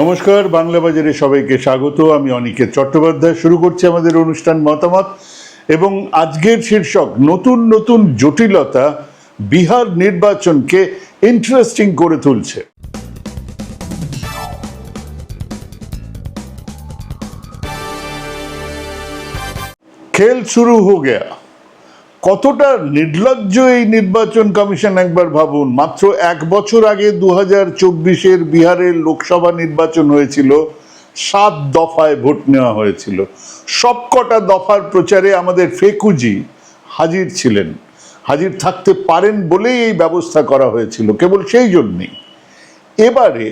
নমস্কার, বাংলা বাজারে সবাইকে স্বাগত। আমি অনিকেত চট্টোপাধ্যায়। শুরু করছি আমাদের অনুষ্ঠান মতামত এবং আজকের শীর্ষক নতুন নতুন জটিলতা বিহার নির্বাচনকে ইন্টারেস্টিং করে তুলছে। খেল শুরু হো গেয়া। কতটা নির্লজ্জ এই নির্বাচন কমিশন একবার ভাবুন? মাত্র এক বছর আগে দু হাজার চব্বিশের বিহারের লোকসভা নির্বাচন হয়েছিল, সাত দফায় ভোট নেওয়া হয়েছিল। সবকটা দফার প্রচারে আমাদের ফেকুজি হাজির ছিলেন। হাজির থাকতে পারেন বলেই এই ব্যবস্থা করা হয়েছিল, কেবল সেই জন্যেই। এবারে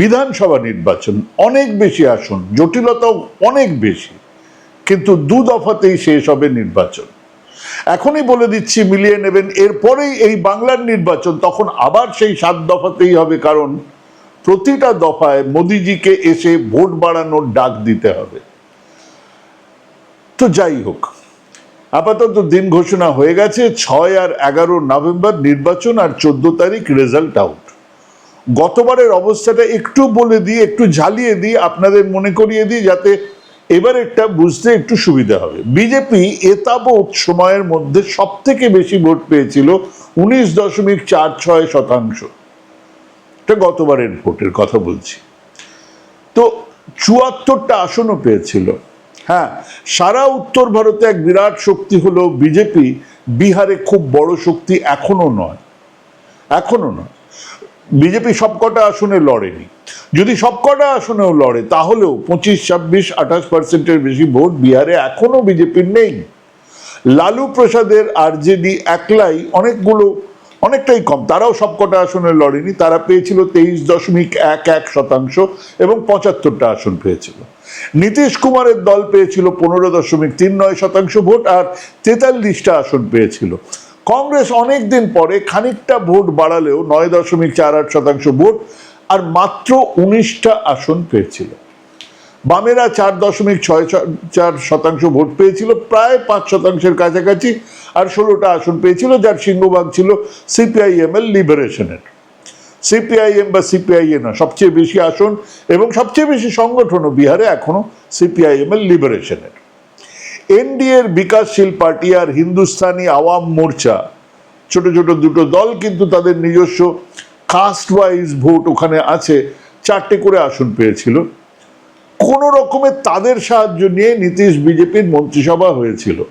বিধানসভা নির্বাচন, অনেক বেশি আসন, জটিলতাও অনেক বেশি, কিন্তু দু দফাতেই শেষ হবে নির্বাচন। এখনই বলে দিচ্ছি, মিলিয়ে নেবেন। এরপরেই এই বাংলার নির্বাচন, তখন আবার সেই সাত দফাতেই হবে, কারণ প্রতিটা দফায় মোদিজিকে এসে ভোট বাড়ানোর ডাক দিতে হবে। তো যাই হোক, আপাতত দিন ঘোষণা হয়ে গেছে, ছয় আর এগারো নভেম্বর নির্বাচন আর চোদ্দ তারিখ রেজাল্ট আউট। গতবারের অবস্থাটা একটু বলে দিই, একটু ঝালিয়ে দিই, আপনাদের মনে করিয়ে দিই, যাতে এবার এটা বুঝতে একটু সুবিধা হবে। বিজেপি এতাবৎ সময়ের মধ্যে সব থেকে বেশি ভোট পেয়েছিল উনিশ দশমিক চার ছয় শতাংশ। এটা গতবারের ভোটের কথা বলছি। তো চুয়াত্তরটা আসনও পেয়েছিল। হ্যাঁ সারা উত্তর ভারতে এক বিরাট শক্তি হলো বিজেপি। বিহারে খুব বড় শক্তি এখনও নয়। এখনও নয়। বিজেপি সবকটা আসনে লড়েনি। যদি সবকটা আসনেও লড়ে, তাহলেও পঁচিশ, ছাব্বিশ, আঠাশ পার্সেন্টের বেশি ভোট বিহারে এখনও বিজেপির নেই। লালু প্রসাদের আরজেডি একলাই অনেকগুলো, অনেকটাই কম। তারাও সবকটা আসনে লড়েনি। তারা পেয়েছিল তেইশ দশমিক এক এক শতাংশ এবং পঁচাত্তরটা আসন পেয়েছিল। নীতিশ কুমারের দল পেয়েছিল পনেরো দশমিক তিন নয় শতাংশ ভোট আর তেতাল্লিশটা আসন পেয়েছিল। কংগ্রেস অনেক দিন পরে খানিকটা ভোট বাড়ালেও নয় দশমিক চার আট শতাংশ ভোট আর মাত্র উনিশটা আসন পেয়েছিল। বামেরা চার দশমিক ছয় চার শতাংশ ভোট পেয়েছিল, প্রায় পাঁচ শতাংশের কাছাকাছি, আর ষোলোটা আসন পেয়েছিল, যার সিংহভাগ ছিল সিপিআইএম এর লিবারেশনের। সিপিআইএম বা সিপিআইএ না, সবচেয়ে বেশি আসন এবং সবচেয়ে বেশি সংগঠনও বিহারে এখনও সিপিআইএম এর লিবারেশনের। এনডিএর বিকাশশীল পার্টি আর হিন্দুস্তানি আওয়াম মোর্চা। ছোট ছোট দুটো দল কিন্তু তাদের নিজস্ব কাস্ট ওয়াইজ ভোট ওখানে আছে, চারটে করে আসন পেয়েছিল। কোন রকমের তাদের সাহায্য নিয়ে নীতিশ বিজেপির মন্ত্রিসভা হয়েছিল।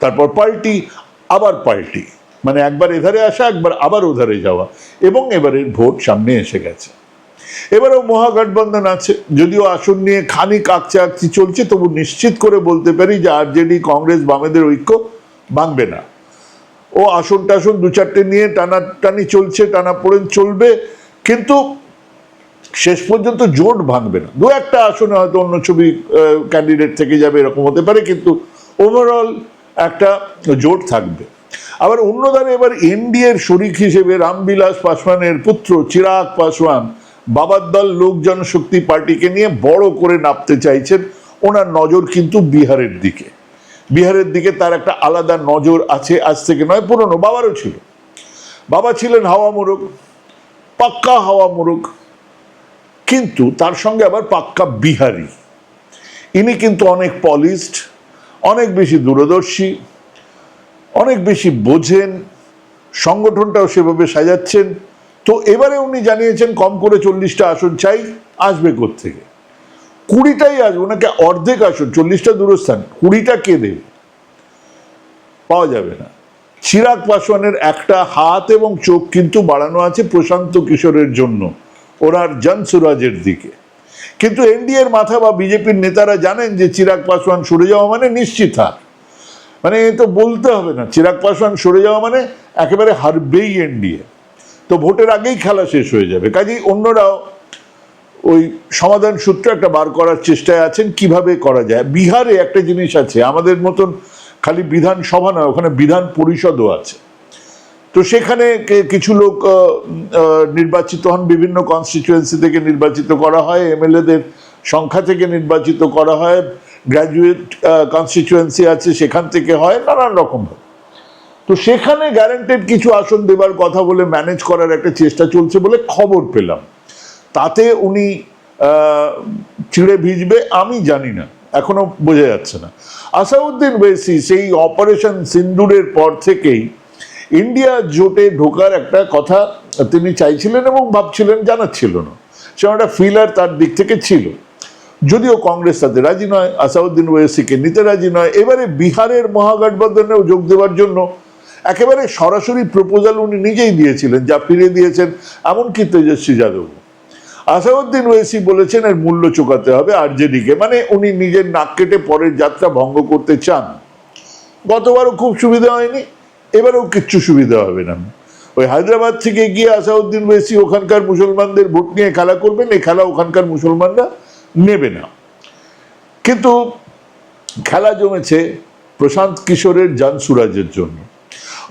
তারপর পাল্টি, আবার পাল্টি। মানে একবার এধারে আসা, একবার আবার ওধারে যাওয়া। এবং এবারের ভোট সামনে এসে গেছে। এবারেও মহাগঠবন্ধন আছে। যদিও আসন নিয়ে খানিক আকচে আকচি চলছে, তবু নিশ্চিত করে বলতে পারি যে আরজেডি, কংগ্রেস, বামেদের ঐক্য ভাঙবে না। ও আসন টাসন দু চারটে নিয়ে টানাটানি চলছে টানা পড়েন চলবে, কিন্তু শেষ পর্যন্ত জোট ভাঙবে না। দু একটা আসনে হয়তো অন্য ছবি ক্যান্ডিডেট থেকে যাবে, এরকম হতে পারে, কিন্তু ওভারঅল একটা জোট থাকবে। আবার অন্যধারে এবার এনডিএর শরিক হিসেবে রামবিলাস পাসওয়ানের পুত্র চিরাগ পাসওয়ান বাবার দল লোক জনশক্তি পার্টিকে নিয়ে বড় করে নাপতে চাইছেন, ওনার নজর কিন্তু বিহারের দিকে। বিহারের দিকে তার একটা আলাদা নজর আছে, আজ থেকে নয়, পুরনো, বাবারও ছিল। বাবা ছিলেন হাওয়া মোরগ, পাক্কা হাওয়া মোরগ, কিন্তু তার সঙ্গে আবার পাক্কা বিহারি। ইনি কিন্তু অনেক পলিশড অনেক বেশি দূরদর্শী, অনেক বেশি বোঝেন, সংগঠনটাও সেভাবে সাজাচ্ছেন তো এবারে উনি জানিয়েছেন, কম করে চল্লিশটা আসন চাই, আসবে থেকে কুড়িটাই আসবে ওনাকে অর্ধেক আসন, চল্লিশটা দূরস্থান, কুড়িটা কে দেবে? পাওয়া যাবে না। চিরাগ পাসওয়ানের একটা হাত এবং চোখ কিন্তু বাড়ানো আছে প্রশান্ত কিশোরের জন্য, ওনার জনসুরাজের দিকে। কিন্তু এনডিএর মাথা বা বিজেপির নেতারা জানেন যে চিরাগ পাসওয়ান সরে যাওয়া মানে নিশ্চিত হার। মানে এ তো বলতে হবে না, চিরাগ পাসওয়ান সরে যাওয়া মানে একেবারে হারবেই এনডিএ। তো ভোটের আগেই খেলা শেষ হয়ে যাবে। কাজেই অন্যরাও ওই সমাধান সূত্র একটা বার করার চেষ্টায় আছেন, কীভাবে করা যায়। বিহারে একটা জিনিস আছে, আমাদের মতন খালি বিধানসভা নয়, ওখানে বিধান পরিষদও আছে। তো সেখানে কিছু লোক নির্বাচিত হন, বিভিন্ন কনস্টিটিউয়েন্সি থেকে নির্বাচিত করা হয়, এমএলএদের সংখ্যা থেকে নির্বাচিত করা হয় গ্র্যাজুয়েট কনস্টিটুয়েন্সি আছে সেখান থেকে হয়, নানান রকম তো সেখানে গ্যারান্টেড কিছু আসন দেবার কথা বলে ম্যানেজ করার একটা চেষ্টা চলছে বলে খবর পেলাম। তাতে উনি চিড়ে ভিজবে, আমি জানি না। এখনও বোঝা যাচ্ছে না। আসাউদ্দিন ওয়েসি সেই অপারেশন সিন্দুরের পর থেকেই ইন্ডিয়া জোটে ঢোকার একটা কথা তিনি চাইছিলেন এবং ভাবছিলেন জানাচ্ছিল না। সেরকম একটা ফিলার তার দিক থেকে ছিল। যদিও কংগ্রেস তাতে রাজি নয়, আসাউদ্দিন ওয়েসিকে নিতে রাজি নয়। এবারে বিহারের মহাগঠবন্ধনেও যোগ দেওয়ার জন্য একেবারে সরাসরি প্রপোজাল উনি নিজেই দিয়েছিলেন, যা ফিরে দিয়েছেন এমনকি তেজস্বী যাদব আসাউদ্দিন ওয়েসি বলেছেন এর মূল্য চুকাতে হবে আরজেডিকে মানে উনি নিজের নাক কেটে পরের যাত্রা ভঙ্গ করতে চান। গতবারও খুব সুবিধা হয়নি, এবারেও কিচ্ছু সুবিধা হবে না। ওই হায়দ্রাবাদ থেকে গিয়ে আসাউদ্দিন ওয়েসি ওখানকার মুসলমানদের ভোট নিয়ে খেলা করবেন এই খেলা ওখানকার মুসলমানরা নেবে না। কিন্তু খেলা জমেছে প্রশান্ত কিশোরের জান সুরাজের জন্য।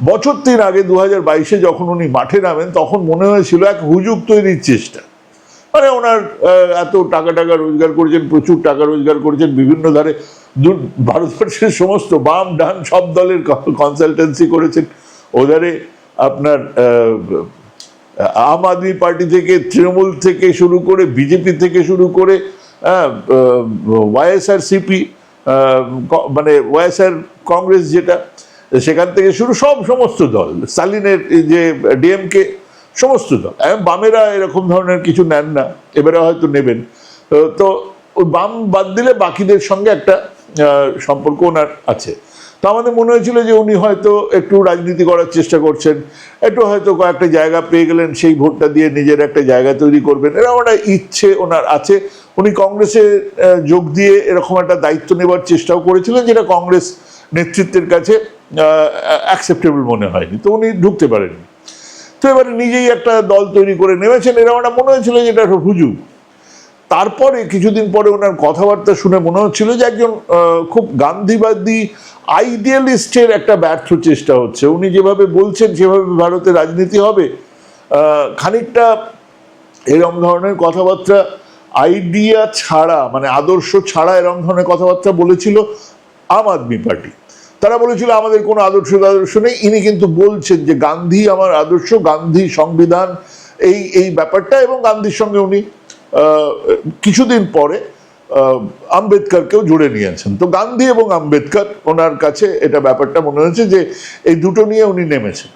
বছর তিন আগে দু হাজার বাইশে যখন উনি মাঠে নামেন, তখন মনে হয়েছিল এক হুজুগ তৈরির চেষ্টা। মানে ওনার এত টাকা টাকা রোজগার করেছেন, প্রচুর টাকা রোজগার করেছেন, বিভিন্ন ধারে ভারতবর্ষের সমস্ত বাম, ডান সব দলের কনসালটেন্সি করেছেন। ওধারে আপনার আম আদমি পার্টি থেকে, তৃণমূল থেকে শুরু করে, বিজেপি থেকে শুরু করে ওয়াইএসআর সিপি মানে ওয়াইএসআর কংগ্রেস যেটা সেখান থেকে শুরু সব সমস্ত দল সালিনের যে ডিএমকে, সমস্ত দল। এবং বামেরা এরকম ধরনের কিছু নেন না, এবারে হয়তো নেবেন। তো- বাম বাদ দিলে বাকিদের সঙ্গে একটা সম্পর্ক ওনার আছে। তো আমাদের মনে হয়েছিল যে উনি হয়তো একটু রাজনীতি করার চেষ্টা করছেন, একটু হয়তো কয়েকটা জায়গা পেয়ে গেলেন, সেই ভোটটা দিয়ে নিজের একটা জায়গা তৈরি করবেন। এরকম একটা ইচ্ছে ওনার আছে। উনি কংগ্রেসে যোগ দিয়ে এরকম একটা দায়িত্ব নেবার চেষ্টাও করেছিলেন, যেটা কংগ্রেস নেতৃত্বের কাছে অ্যাকসেপ্টেবল মনে হয়নি। তো উনি ঢুকতে পারেননি। তো এবারে নিজেই একটা দল তৈরি করে নেমেছেন। এরকম একটা মনে হয়েছিল যে এটা একটা হুজুগ। তারপরে কিছুদিন পরে ওনার কথাবার্তা শুনে মনে হচ্ছিল যে একজন খুব গান্ধীবাদী আইডিয়ালিস্টের একটা ব্যর্থ চেষ্টা হচ্ছে। উনি যেভাবে বলছেন, সেভাবে ভারতে রাজনীতি হবে। খানিকটা এরকম ধরনের কথাবার্তা আইডিয়া ছাড়া মানে আদর্শ ছাড়া এরকম ধরনের কথাবার্তা বলেছিল আম আদমি পার্টি। তারা বলেছিল, আমাদের কোনো আদর্শ আদর্শ নেই। ইনি কিন্তু বলছেন যে, গান্ধী আমার আদর্শ, গান্ধী সংবিধান। এই এই ব্যাপারটা এবং গান্ধীর সঙ্গে উনি কিছুদিন পরে আম্বেদকরকেও জুড়ে নিয়েছেন। তো গান্ধী এবং আম্বেদকর, ওনার কাছে এটা ব্যাপারটা মনে হয়েছে যে, এই দুটো নিয়ে উনি নেমেছেন।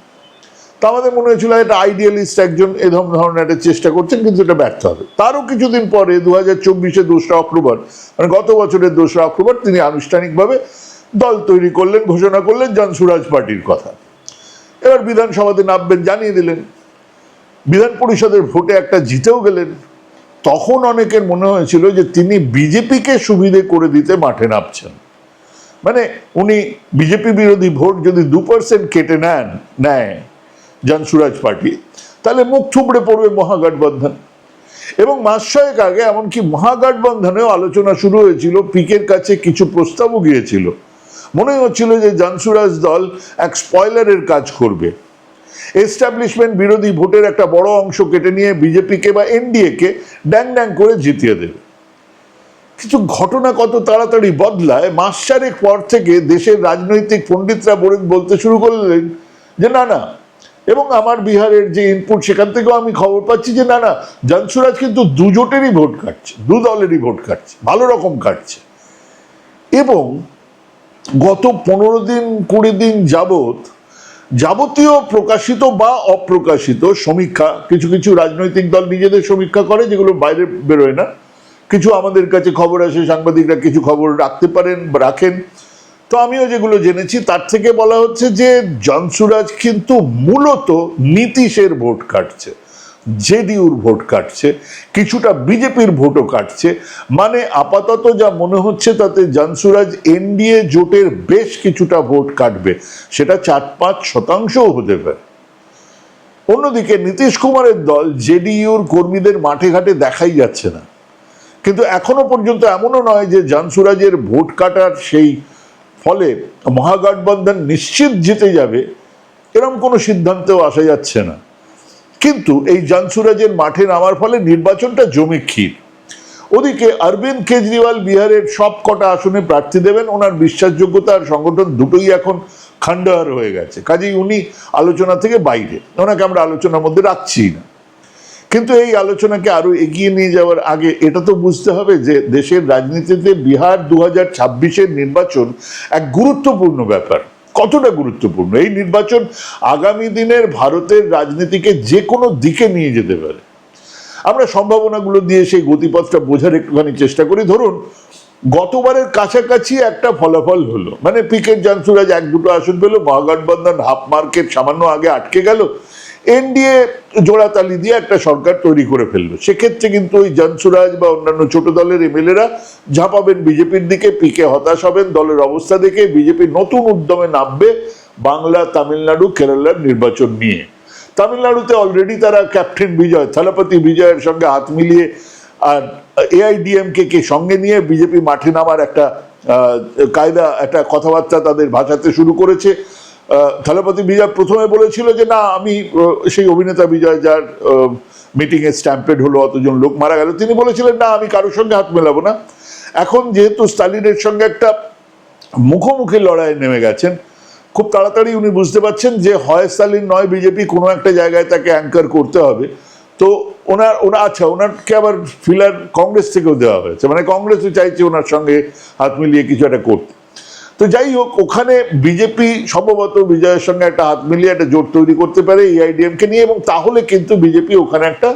তো আমাদের মনে হয়েছিল, এটা আইডিয়ালিস্ট একজন এরকম ধরনের একটা চেষ্টা করছেন, কিন্তু এটা ব্যর্থ হবে। তারও কিছুদিন পরে দু হাজার চব্বিশে দোসরা অক্টোবর মানে গত বছরের দোসরা অক্টোবর, তিনি আনুষ্ঠানিকভাবে দল তৈরি করলেন, ঘোষণা করলেন জনসুরাজ পার্টির কথা। এবার বিধানসভাতে নামবেন, জানিয়ে দিলেন। বিধান পরিষদের ভোটে একটা জিতেও গেলেন। তখন অনেকের মনে হয়েছিল যে তিনি বিজেপিকে সুবিধে করে দিতে মাঠে নামছেন। মানে উনি বিজেপি বিরোধী ভোট যদি দু পার্সেন্ট কেটে নেন, নেয় জনসুরাজ পার্টি, তাহলে মুখ থুবড়ে পড়বে মহাগঠবন্ধন। এবং মাস ছয়েক আগে এমনকি মহাগঠবন্ধনেও আলোচনা শুরু হয়েছিল, পিকের কাছে কিছু প্রস্তাবও গিয়েছিল। মনে হচ্ছিল যে জনসুরাজ দল এক স্পয়লারের কাজ করবে। এস্টাবলিশমেন্ট বিরোধী ভোটের একটা বড় অংশ কেটে নিয়ে বিজেপিকে বা এনডিএকে ড্যাং ড্যাং করে জিতিয়ে দেবে। কিন্তু ঘটনা কত তাড়াতাড়ি বদলায়, মাস চারেক পর থেকে দেশের রাজনৈতিক পণ্ডিতরা বলে- বলতে শুরু করলেন যে, না না, এবং আমার বিহারের যে ইনপুট সেখান থেকেও আমি খবর পাচ্ছি যে, না না, জানসুরাজ কিন্তু দু জোটেরই ভোট কাটছে, দু দলেরই ভোট কাটছে, ভালো রকম কাটছে। এবং গত পনেরো দিন, কুড়ি দিন যাবত যাবতীয় প্রকাশিত বা অপ্রকাশিত সমীক্ষা, কিছু কিছু রাজনৈতিক দল নিজেদের সমীক্ষা করে, যেগুলো বাইরে বেরোয় না। কিছু আমাদের কাছে খবর আসে, সাংবাদিকরা কিছু খবর রাখতে পারেন রাখেন। তো আমিও যেগুলো জেনেছি, তার থেকে বলা হচ্ছে যে জনসুরাজ কিন্তু মূলত নীতিশের ভোট কাটছে। জেডিউর ভোট কাটছে, কিছুটা বিজেপির ভোটও কাটছে। মানে আপাতত যা মনে হচ্ছে তাতে জানসুরাজ এনডিএ জোটের বেশ কিছুটা ভোট কাটবে, সেটা চার পাঁচ শতাংশও হতে পারে। অন্যদিকে নীতিশ কুমারের দল জেডিইউর কর্মীদের মাঠে ঘাটে দেখাই যাচ্ছে না। কিন্তু এখনও পর্যন্ত এমনও নয় যে জানসুরাজের ভোট কাটার সেই ফলে মহাগঠবন্ধন নিশ্চিত জিতে যাবে এরকম কোনো সিদ্ধান্তেও আসা যাচ্ছে না। কিন্তু এই জানসুরাজের মাঠে নামার ফলে নির্বাচনটা জমে ক্ষীর। ওদিকে অরবিন্দ কেজরিওয়াল বিহারের সব কটা আসনে প্রার্থী দেবেন, ওনার বিশ্বাসযোগ্যতা আর সংগঠন দুটোই এখন খান্ডাহার হয়ে গেছে। কাজেই উনি আলোচনা থেকে বাইরে, ওনাকে আমরা আলোচনার মধ্যে রাখছি না। কিন্তু এই আলোচনাকে আরও এগিয়ে নিয়ে যাওয়ার আগে এটা তো বুঝতে হবে যে দেশের রাজনীতিতে বিহার দু হাজার নির্বাচন এক গুরুত্বপূর্ণ ব্যাপার। কতটা গুরুত্বপূর্ণ? এই নির্বাচন আগামী দিনের ভারতের রাজনীতিকে যে কোনো দিকে নিয়ে যেতে পারে। আমরা সম্ভাবনাগুলো দিয়ে সেই গতিপথটা বোঝার একটুখানি চেষ্টা করি। ধরুন, গতবারের কাছাকাছি একটা ফলাফল হলো। মানে পিকেট জানসুরাজ এক দুটো আসন পেল মহাগঠবন্ধন হাফ মার্কেট সামান্য আগে আটকে গেল। এনডিএ জোড়াতালি দিয়ে একটা সরকার তৈরি করে ফেলল। সেক্ষেত্রে কিন্তু ওই জানসুরাজ বা অন্যান্য ছোট দলের এমএলএরা ঝাঁপাবেন বিজেপির দিকে, পিকে হতাশ হবেন, দলের অবস্থা দেখে বিজেপি নতুন উদ্যমে নামবে বাংলা, তামিলনাড়ু, কেরালার নির্বাচন নিয়ে। তামিলনাড়ুতে অলরেডি তারা ক্যাপ্টেন বিজয়, থালাপতি বিজয়ের সঙ্গে হাত মিলিয়ে আর এআইডিএমকে কে সঙ্গে নিয়ে বিজেপি মাঠে নামার একটা কায়দা, একটা কথাবার্তা তাদের ভাষাতে শুরু করেছে। থালাপতি বিজয় প্রথমে বলেছিল যে, না, আমি সেই অভিনেতা বিজয় যার মিটিংয়ে স্ট্যাম্পেড হলো, অতজন লোক মারা গেল। তিনি বলেছিলেন, না, আমি কারোর সঙ্গে হাত মেলাবো না। এখন যেহেতু স্টালিনের সঙ্গে একটা মুখোমুখি লড়াইয়ে নেমে গেছেন, খুব তাড়াতাড়ি উনি বুঝতে পারছেন যে, হয় স্টালিন নয়, বিজেপি কোনো একটা জায়গায় তাকে অ্যাঙ্কার করতে হবে। তো ওনার, ওনা আচ্ছা ওনারকে আবার ফিলার কংগ্রেস থেকেও দেওয়া হয়েছে। মানে কংগ্রেসও চাইছে ওনার সঙ্গে হাত মিলিয়ে কিছু একটা করতে। তো যাই হোক, ওখানে বিজেপি সম্ভবত বিজয়ের সঙ্গে একটা হাত মিলিয়ে একটা জোট তৈরি করতে পারে এআইডিএমকে নিয়ে, এবং তাহলে কিন্তু বিজেপি ওখানে একটা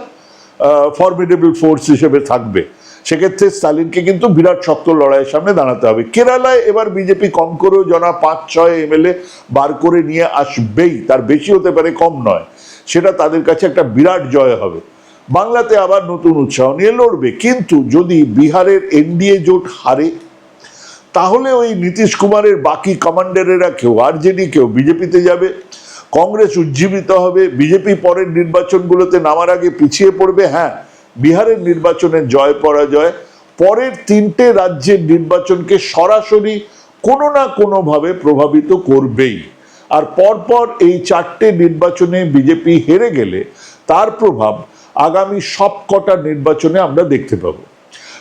ফরমিডেবল ফোর্স হিসেবে থাকবে। সেক্ষেত্রে স্টালিনকে কিন্তু বিরাট শক্ত লড়াইয়ের সামনে দাঁড়াতে হবে। কেরালায় এবার বিজেপি কম করেও জনা পাঁচ ছয় এমএলএ বার করে নিয়ে আসবেই, তার বেশি হতে পারে কম নয়। সেটা তাদের কাছে একটা বিরাট জয় হবে। বাংলাতে আবার নতুন উৎসাহ নিয়ে লড়বে। কিন্তু যদি বিহারের এনডিএ জোট হারে তাহলে ওই নীতিশ কুমারের বাকি কমান্ডারেরা কেউ আরজেডি, কেউ বিজেপিতে যাবে। কংগ্রেস উজ্জীবিত হবে। বিজেপি পরের নির্বাচনগুলোতে নামার আগে পিছিয়ে পড়বে। হ্যাঁ বিহারের নির্বাচনের জয় পরাজয়। পরের তিনটে রাজ্যের নির্বাচনকে সরাসরি কোনো না কোনোভাবে প্রভাবিত করবেই। আর পরপর এই চারটে নির্বাচনে বিজেপি হেরে গেলে তার প্রভাব আগামী সবকটা নির্বাচনে আমরা দেখতে পাবো।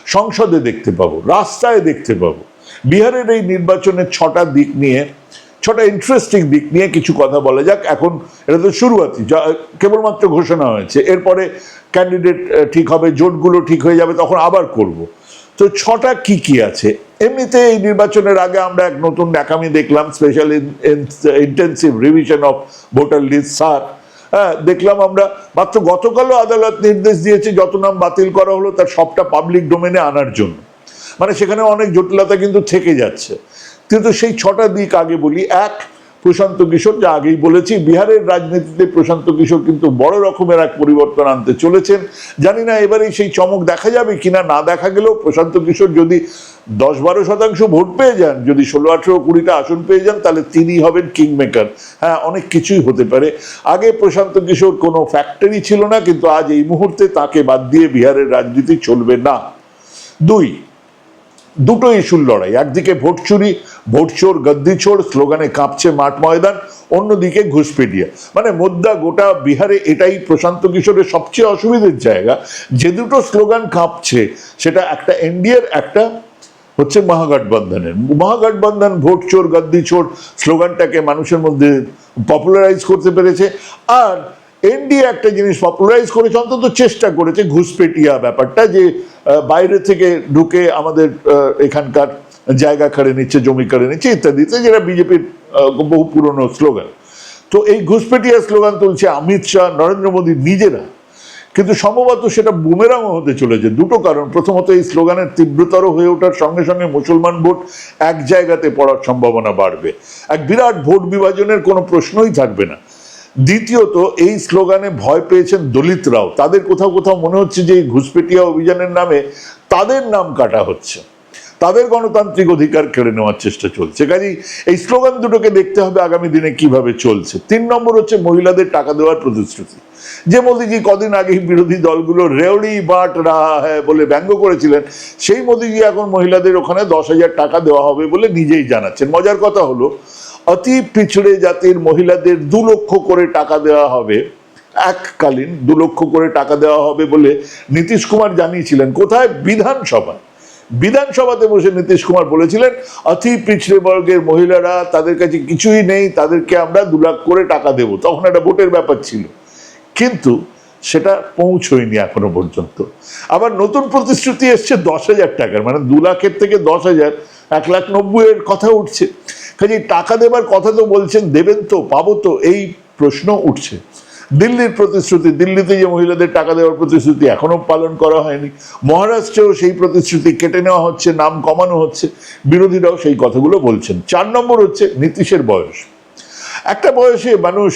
সংসদে দেখতে পাবো। রাস্তায় দেখতে পাবো। বিহারের এই নির্বাচনের ছটা দিক নিয়ে, ছটা ইন্টারেস্টিং দিক নিয়ে কিছু কথা বলা যাক। এখন এটা তো শুরুয়াতি কেবলমাত্র ঘোষণা হয়েছে। এরপরে ক্যান্ডিডেট ঠিক হবে, জোটগুলো ঠিক হয়ে যাবে, তখন আবার করব। তো ছটা কি কি আছে? এমনিতে এই নির্বাচনের আগে আমরা এক নতুন ন্যাকামি দেখলাম special intensive revision of voter list SIR হ্যাঁ দেখলাম আমরা, মাত্র গতকালও আদালত নির্দেশ দিয়েছে, যত নাম বাতিল করা হলো, তার সবটা পাবলিক ডোমেনে আনার জন্য। মানে সেখানে অনেক জটিলতা কিন্তু থেকে যাচ্ছে। কিন্তু সেই ছটা দিক আগে বলি। এক, প্রশান্ত কিশোর, যা আগেই বলেছি, বিহারের রাজনীতিতে প্রশান্ত কিশোর কিন্তু বড় রকমের এক পরিবর্তন আনতে চলেছেন। জানি না এবারে সেই চমক দেখা যাবে কিনা, না দেখা গেলেও প্রশান্ত কিশোর যদি দশ বারো শতাংশ ভোট পেয়ে যান, যদি ষোলো আঠেরো কুড়িটা আসন পেয়ে যান, তাহলে তিনি হবেন কিং মেকার হ্যাঁ অনেক কিছুই হতে পারে। আগে প্রশান্ত কিশোর কোনো ফ্যাক্টরি ছিল না, কিন্তু আজ এই মুহূর্তে তাকে বাদ দিয়ে বিহারের রাজনীতি চলবে না। দুই দুটো ইস্যুর লড়াই একদিকে ভোট চুরি, ভোট চোর, গদ্দি চোর, স্লোগানে কাঁপছে মাঠ ময়দান, অন্যদিকে ঘুষপেটিয়া। মানে মোদ্দা গোটা বিহারে এটাই প্রশান্ত কিশোরের সবচেয়ে অসুবিধের জায়গা। যে দুটো স্লোগান কাঁপছে, সেটা একটা এনডিএর, একটা হচ্ছে মহাগঠবন্ধনের। মহাগঠবন্ধন, ভোট চোর, গদ্দি চোর, স্লোগানটাকে মানুষের মধ্যে পপুলারাইজ করতে পেরেছে। আর এনডিএ একটা জিনিস পপুলারাইজ করেছে, অন্তত চেষ্টা করেছে ঘুষপেটিয়া ব্যাপারটা যে বাইরে থেকে ঢুকে আমাদের এখানকার জায়গা কাড়ে নিচ্ছে, জমি কাড়ে নিচ্ছে ইত্যাদিতে, যেটা বিজেপির বহু পুরনো স্লোগান তো এই ঘুষপেটিয়া স্লোগান তুলছে অমিত শাহ, নরেন্দ্র মোদী নিজেরা। কিন্তু সম্ভবত সেটা বুমেরাংও হতে চলেছে। দুটো কারণ। প্রথমত এই স্লোগানের তীব্রতর হয়ে ওঠার সঙ্গে সঙ্গে মুসলমান ভোট এক জায়গাতে পড়ার সম্ভাবনা বাড়বে। এক বিরাট ভোট বিভাজনের কোনো প্রশ্নই থাকবে না। দ্বিতীয়ত, এই স্লোগানে ভয় পেয়েছেন দলিতরাও তাদের কোথাও কোথাও মনে হচ্ছে যে এই ঘুষপেটিয়া অভিযানের নামে তাদের নাম কাটা হচ্ছে। তাদের গণতান্ত্রিক অধিকার কেড়ে নেওয়ার চেষ্টা চলছে। কাজেই এই স্লোগান দুটোকে দেখতে হবে আগামী দিনে কীভাবে চলছে। তিন নম্বর হচ্ছে মহিলাদের টাকা দেওয়ার প্রতিশ্রুতি। যে মোদিজি কদিন আগে বিরোধী দলগুলো রেওড়ি বাট রাহা হ্যাঁ বলে ব্যঙ্গ করেছিলেন, সেই মোদিজি এখন মহিলাদের ওখানে দশ হাজার টাকা দেওয়া হবে বলে নিজেই জানাচ্ছেন। মজার কথা হলো অতি পিছড়ে জাতির মহিলাদের দু লক্ষ করে টাকা দেওয়া হবে। এককালীন দু লক্ষ করে টাকা দেওয়া হবে বলে নীতিশ কুমার জানিয়েছিলেন। কোথায়? বিধানসভায়। বিধানসভাতে বসে নীতিশ কুমার বলেছিলেন, অতি পিছড়ে বর্গের মহিলারা তাদের কাছে কিছুই নেই, তাদেরকে আমরা দু লাখ করে টাকা দেব। তখন একটা ভোটের ব্যাপার ছিল। কিন্তু সেটা পৌঁছয়নি এখনও পর্যন্ত। আবার নতুন প্রতিশ্রুতি এসছে দশ হাজার টাকার মানে দু লাখের থেকে দশ হাজার, এক লাখ নব্বইয়ের কথা উঠছে। কাজে টাকা দেবার কথা তো বলছেন, দেবেন তো, পাবো তো, এই প্রশ্ন উঠছে। দিল্লির প্রতিশ্রুতি, দিল্লিতে যে মহিলাদের টাকা দেওয়ার প্রতিশ্রুতি এখনও পালন করা হয়নি। মহারাষ্ট্রেও সেই প্রতিশ্রুতি কেটে নেওয়া হচ্ছে, নাম কমানো হচ্ছে, বিরোধীরাও সেই কথাগুলো বলছেন। চার নম্বর হচ্ছে নীতিশের বয়স। একটা বয়সে মানুষ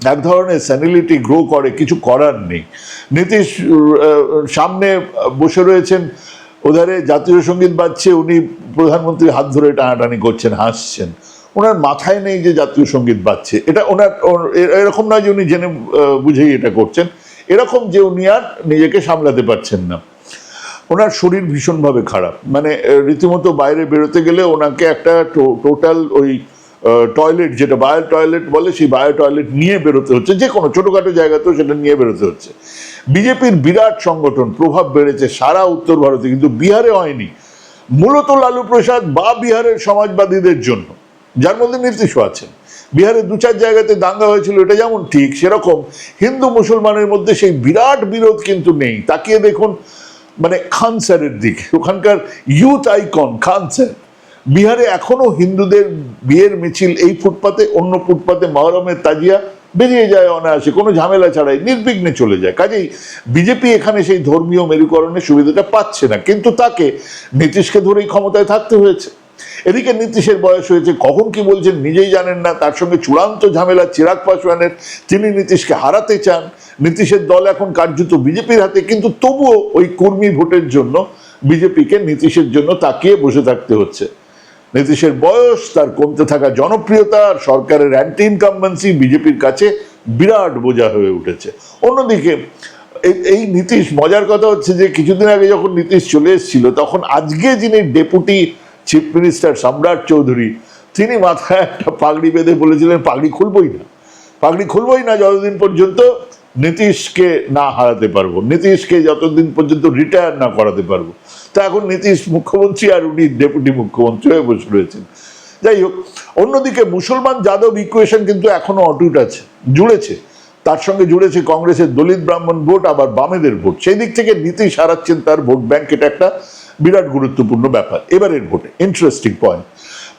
এক ধরনের স্যানিলিটি গ্রো করে, কিছু করার নেই। নীতিশ সামনে বসে রয়েছেন ওধারে জাতীয় সংগীত বাজছে, উনি প্রধানমন্ত্রীর হাত ধরে টানাটানি করছেন, হাসছেন। ওনার মাথায় নেই যে জাতীয় সংগীত বাজছে। এটা ওনার এরকম নয় যে উনি জেনে বুঝেই এটা করছেন। এরকম যে উনি আর নিজেকে সামলাতে পারছেন না। ওনার শরীর ভীষণভাবে খারাপ। মানে রীতিমতো বাইরে বেরোতে গেলে ওনাকে একটা টোটাল ওই টয়লেট যেটা বায়ো টয়লেট বলে, সেই বায়ো টয়লেট নিয়ে বেরোতে হচ্ছে। যে কোনো ছোটোখাটো জায়গাতেও সেটা নিয়ে বেরোতে হচ্ছে। বিজেপির বিরাট সংগঠন, প্রভাব বেড়েছে সারা উত্তর ভারতে, কিন্তু বিহারে হয়নি। মূলত লালু প্রসাদ বা বিহারের সমাজবাদীদের জন্য। যার মধ্যে নীতিশও আছেন। বিহারে দু চার জায়গাতে দাঙ্গা হয়েছিল, এটা যেমন ঠিক, সেরকম হিন্দু মুসলমানের মধ্যে সেই বিরাট বিরোধ কিন্তু নেই। তাকিয়ে দেখুন মানে খান স্যারের দিকে, ওখানকার ইউথ আইকন খান স্যার। বিহারে এখনও হিন্দুদের বিয়ের মিছিল, এই ফুটপাতে, অন্য ফুটপাতে মহরমের তাজিয়া বেরিয়ে যায় অনায়াসে, কোনো ঝামেলা ছাড়াই, নির্বিঘ্নে চলে যায়। কাজেই বিজেপি এখানে সেই ধর্মীয় মেরুকরণের সুবিধাটা পাচ্ছে না, কিন্তু তাকে নীতিশকে ধরেই ক্ষমতায় থাকতে হয়েছে। এদিকে নীতিশের বয়স হয়েছে, কখন কি বলছেন নিজেই জানেন না, তার সঙ্গে চূড়ান্ত ঝামেলা চিরাগ পাসওয়ানের তিনি নীতিশকে হারাতে চান। নীতিশের দল এখন কার্যত বিজেপির হাতে, কিন্তু তবুও ওই কর্মী ভোটের জন্য বিজেপিকে নীতিশের জন্য তাকিয়ে বসে থাকতে হচ্ছে। নীতিশের বয়স, তার কমতে থাকা জনপ্রিয়তা, আর সরকারের অ্যান্টি ইনকামবেন্সি বিজেপির কাছে বিরাট বোঝা হয়ে উঠেছে। অন্যদিকে এই- নীতিশ, মজার কথা হচ্ছে যে, কিছুদিন আগে যখন নীতিশ চলে এসেছিল, তখন আজকে যিনি ডেপুটি চিফ মিনিস্টার সম্রাট চৌধুরী, তিনি মাথায় একটা পাগড়ি বেঁধে বলেছিলেন, পাগড়ি খুলবই না। পাগড়ি খুলবই না যতদিন পর্যন্ত নীতিশকে না হারাতে পারব, নীতিশকে যতদিন পর্যন্ত রিটায়ার না করাতে পারব। তা এখন নীতিশ মুখ্যমন্ত্রী আর উনি ডেপুটি মুখ্যমন্ত্রী হয়ে বসে রয়েছেন। যাই হোক, অন্যদিকে মুসলমান যাদব ইকুয়েশন কিন্তু এখনও অটুট আছে, জুড়েছে। তার সঙ্গে জুড়েছে কংগ্রেসের দলিত ব্রাহ্মণ ভোট, আবার বামেদের ভোট। সেই দিক থেকে নীতিশ হারাচ্ছেন তার ভোট ব্যাংক এটা একটা বিরাট গুরুত্বপূর্ণ ব্যাপার। এবারের ভোটে ইন্টারেস্টিং পয়েন্ট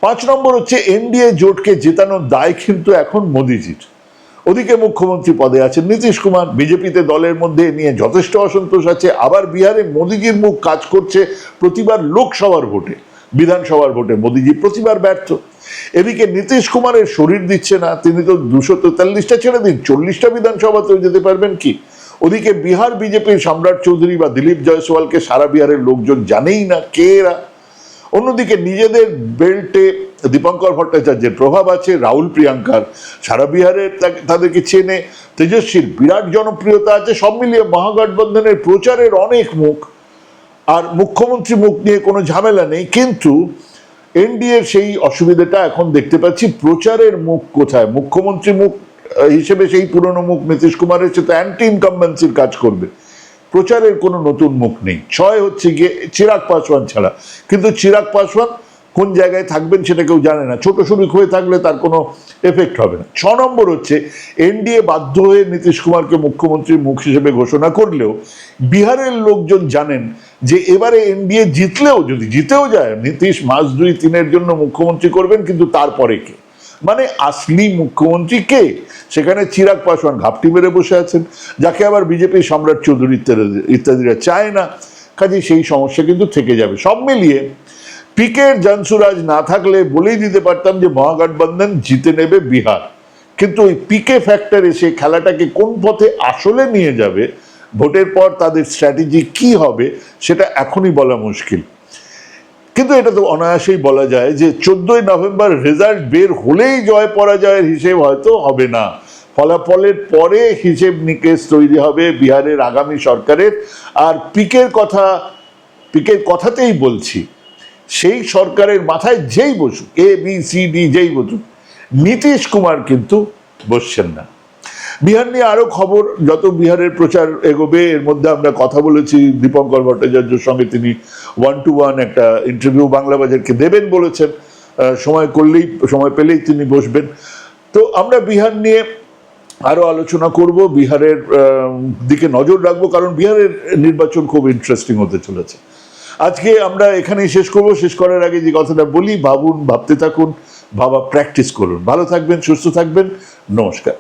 পাঁচ নম্বর হচ্ছে এনডিএ জোটকে জেতানোর দায় কিন্তু এখন মোদিজির। ওদিকে মুখ্যমন্ত্রী পদে আছেন নীতিশ কুমার। বিজেপিতে দলের মধ্যে নিয়ে যথেষ্ট অসন্তোষ আছে। আবার বিহারে মোদিজির মুখ কাজ করছে প্রতিবার লোকসভার ভোটে। বিধানসভার ভোটে মোদিজি প্রতিবার ব্যর্থ। এদিকে নীতিশ কুমারের শরীর দিচ্ছে না। তিনি তো দুশো তেতাল্লিশটা ছেড়ে দিন। চল্লিশটা বিধানসভা বিধানসভাতেও যেতে পারবেন কি? ওদিকে বিহার বিজেপির সম্রাট চৌধুরী বা দিলীপ জয়সওয়ালকে সারা বিহারের লোকজন জানেই না কে এরা। অন্যদিকে নিজেদের বেল্টে দীপঙ্কর ভট্টাচার্যের প্রভাব আছে, রাহুল প্রিয়াঙ্কার সারা বিহারে তাদেরকে চেনে, তেজস্বীর বিরাট জনপ্রিয়তা আছে, সব মিলিয়ে মহাগঠবন্ধনের প্রচারের অনেক মুখ। আর মুখ্যমন্ত্রী মুখ নিয়ে কোনো ঝামেলা নেই, কিন্তু এনডিএর সেই অসুবিধাটা এখন দেখতে পাচ্ছি। প্রচারের মুখ কোথায়? মুখ্যমন্ত্রী মুখ হিসেবে সেই পুরনো মুখ নীতিশ কুমারের সাথে অ্যান্টি ইনকামবেন্সির কাজ করবে। প্রচারের কোনো নতুন মুখ নেই। ছয় হচ্ছে গিয়ে চিরাগ পাসওয়ান ছাড়া। কিন্তু চিরাগ পাসওয়ান কোন জায়গায় থাকবেন সেটা কেউ জানে না। ছোট শরিক হয়ে থাকলে তার কোনো এফেক্ট হবে না। ছ নম্বর হচ্ছে, এনডিএ বাধ্য হয়ে নীতিশ কুমারকে মুখ্যমন্ত্রীর মুখ হিসেবে ঘোষণা করলেও বিহারের লোকজন জানেন যে এবারে এনডিএ জিতলেও, যদি জিতেও যায়, নীতিশ মাস দুই তিনের জন্য মুখ্যমন্ত্রী করবেন, কিন্তু তারপরে কে? মানে আসলি মুখ্যমন্ত্রী কে? সেখানে চিরাগ পাসওয়ান ঘাপটি মেরে বসে আছেন। যাকে আবার বিজেপি সম্রাট চৌধুরী ইত্যাদিরা চায় না। কাজে সেই সমস্যা কিন্তু থেকে যাবে। সব মিলিয়ে পিকের জানসুরাজ না থাকলে বলেই দিতে পারতাম যে মহাগঠবন্ধন জিতে নেবে বিহার। কিন্তু ওই পিকে ফ্যাক্টর এসে খেলাটাকে কোন পথে আসলে নিয়ে যাবে, ভোটের পর তাদের স্ট্র্যাটেজি কি হবে, সেটা এখনই বলা মুশকিল। কিন্তু এটা তো অনায়াসেই বলা যায় যে চোদ্দই নভেম্বর রেজাল্ট বের হলেই জয় পরাজয়ের হিসেব হয়তো হবে না। ফলাফলের পরে হিসেব নিকেশ তৈরি হবে বিহারের আগামী সরকারের। আর পিকের কথা, পিকের কথাতেই বলছি, সেই সরকারের মাথায় যেই বসুক এ বি সি ডি যেই বসুক, নীতিশ কুমার কিন্তু বসছেন না। বিহার নিয়ে আরও খবর, যত বিহারের প্রচার এগোবে, এর মধ্যে আমরা কথা বলেছি দীপঙ্কর ভট্টাচার্যের সঙ্গে, তিনি ওয়ান টু ওয়ান একটা ইন্টারভিউ বাংলা বাজারকে দেবেন বলেছেন। সময় করলেই, সময় পেলেই তিনি বসবেন। তো আমরা বিহার নিয়ে আরও আলোচনা করব, বিহারের দিকে নজর রাখব, কারণ বিহারের নির্বাচন খুব ইন্টারেস্টিং হতে চলেছে। আজকে আমরা এখানেই শেষ করব, শেষ করার আগে যে কথাটা বলি, ভাবুন, ভাবতে থাকুন, ভাবা প্র্যাকটিস করুন। ভালো থাকবেন, সুস্থ থাকবেন, নমস্কার।